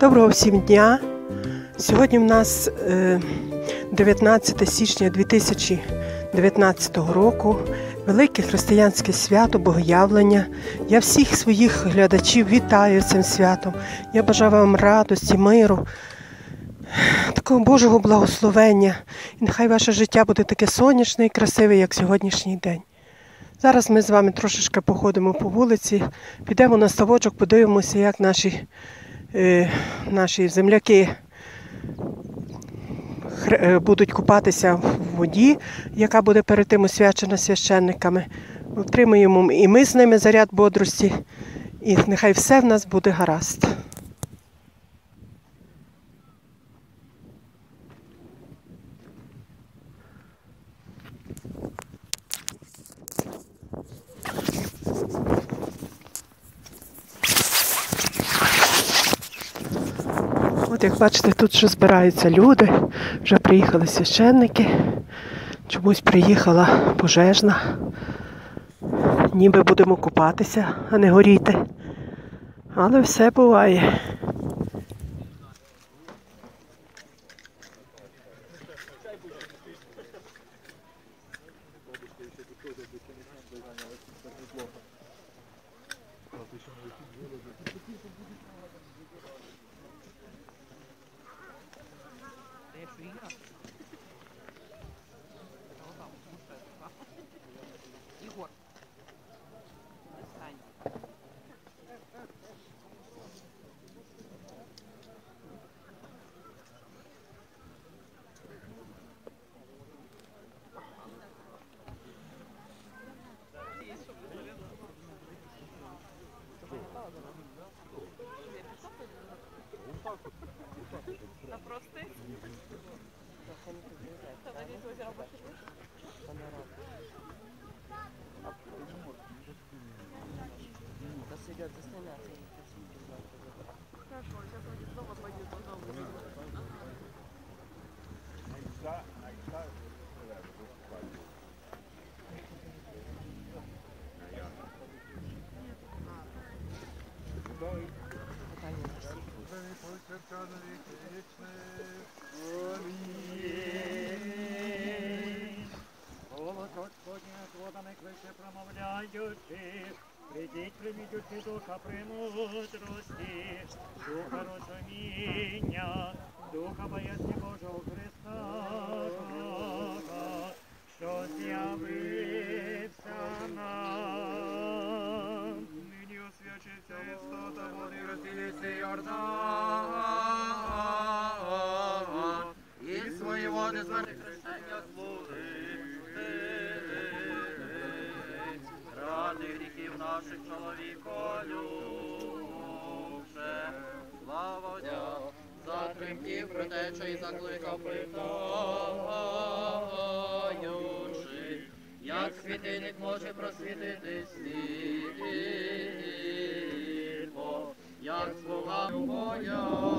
Доброго всім дня! Сьогодні в нас е, 19 січня 2019 року, велике християнське свято Богоявлення. Я всіх своїх глядачів вітаю цим святом. Я бажаю вам радості, миру, такого Божого благословення. І нехай ваше життя буде таке сонячне і красиве, як сьогоднішній день. Зараз ми з вами трошечки походимо по вулиці, підемо на ставочок, подивимося, як наші е, наші земляки е, будуть купатися в воді, яка буде перед тим освячена священниками. Отримуємо і ми з ними заряд бодрості, і нехай все в нас буде гаразд. От як бачите, тут вже збираються люди, вже приїхали священники, чомусь приїхала пожежна. Ніби будемо купатися, а не горіти. Але все буває. if we go. идет заставляться. Хорошо, сейчас он снова пойдет в дом. Айса, айса. Dai. Dai. Dai. Dai. Dai. Dai. Dai. Голос Господня водами кличе промовляючи, прийдіть, приміть духа премудрості, духа розуміння, духа боязні Божого Христа, що з'явився нам. Нині освячиться істота води, розділиться Йордан, і свої води зверне наших чоловіколюбше, слава Отця, затримків протеча і закликав питаючи, як світильник може просвітити світло, як слуга боятися.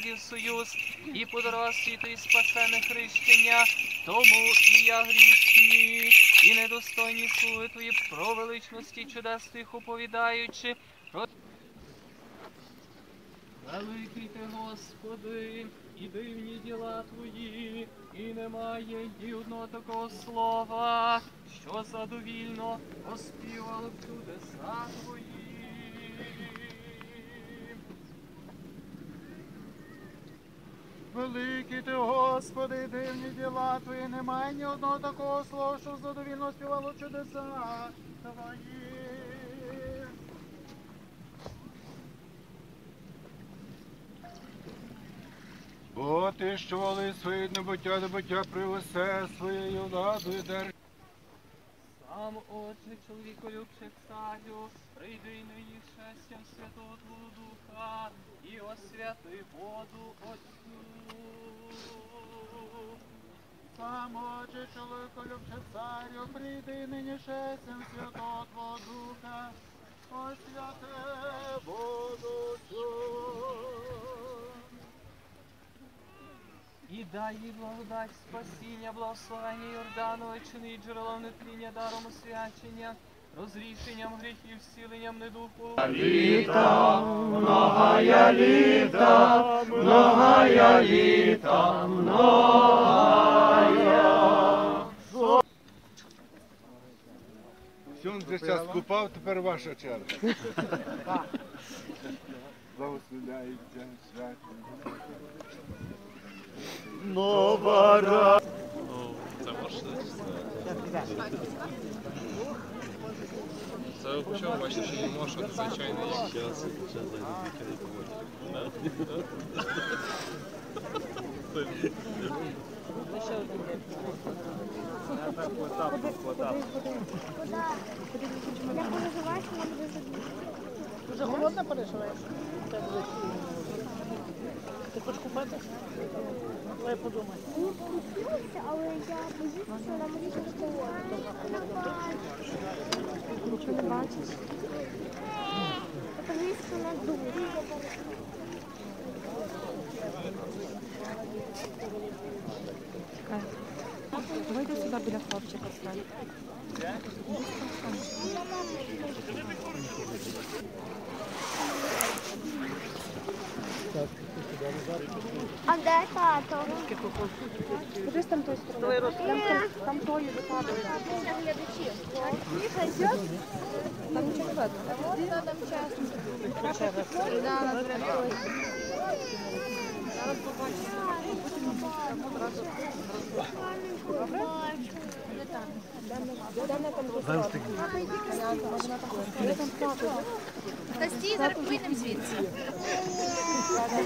Усядів союз і подарував світу і спасене хрещення, тому і я грішні, і недостойні слуги твої про величності чудес твоїх оповідаючи. Про... Великий ти, Господи, і дивні діла твої, і немає ні одного такого слова, що задовільно оспівало б чудеса твої. Великий ти, Господи, дивні діла твої, немає ні одного такого слова, що задовільно співало чудеса твої. Бо ти, що воли своє набуття до буття при усе своєю владою держ. Мамо, Отче, чоловіко любче царю, прийди нині щастям Святого Твого Духа, і освяти воду Отцю. Сам Отче, чоловіко любче царю, прийди нині шестям Святого Твого Духа, освяти воду цю. І дай їй благодать спасіння, благословення Йорданове, чинить джерелом нетління, даром освячення, розрішенням гріхів, зціленням недуху. Сьогодні вже час купав, тепер ваша черга. Благословляється свято. Це почав бачити, що не може надзвичайно як. Вже холодно переживаєш? Ти хочеш купатися? Давай подумай. Мені хотілося, але я боюся, що нам різко холодно. Нічого не бачиш? Я боюся, що нас дуже. Вийди сюди біля хлопчика стань. А де тато? Куди там тої сторони? Там, там, там тою випадає. Там нічого не видно. Та стій, зараз вийдемо звідси.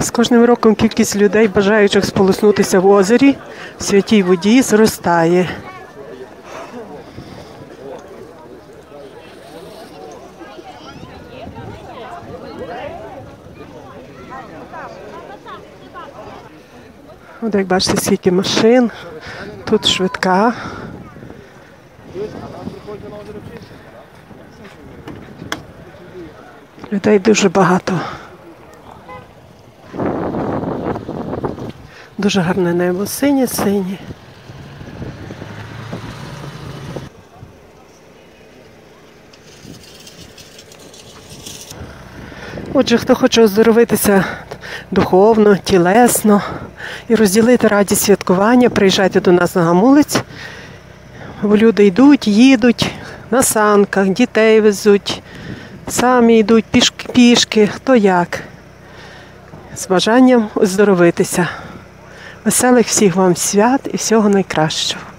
З кожним роком кількість людей, бажаючих сполоснутися в озері в святій воді, зростає. От як бачите, скільки машин, тут швидка. Людей дуже багато. Дуже гарне небо, синє, синє. Отже, хто хоче оздоровитися духовно, тілесно і розділити радість святкування, приїжджайте до нас на гамулець. Бо люди йдуть, їдуть на санках, дітей везуть, самі йдуть пішки, пішки, хто як. З бажанням оздоровитися. Веселих всіх вам свят і всього найкращого.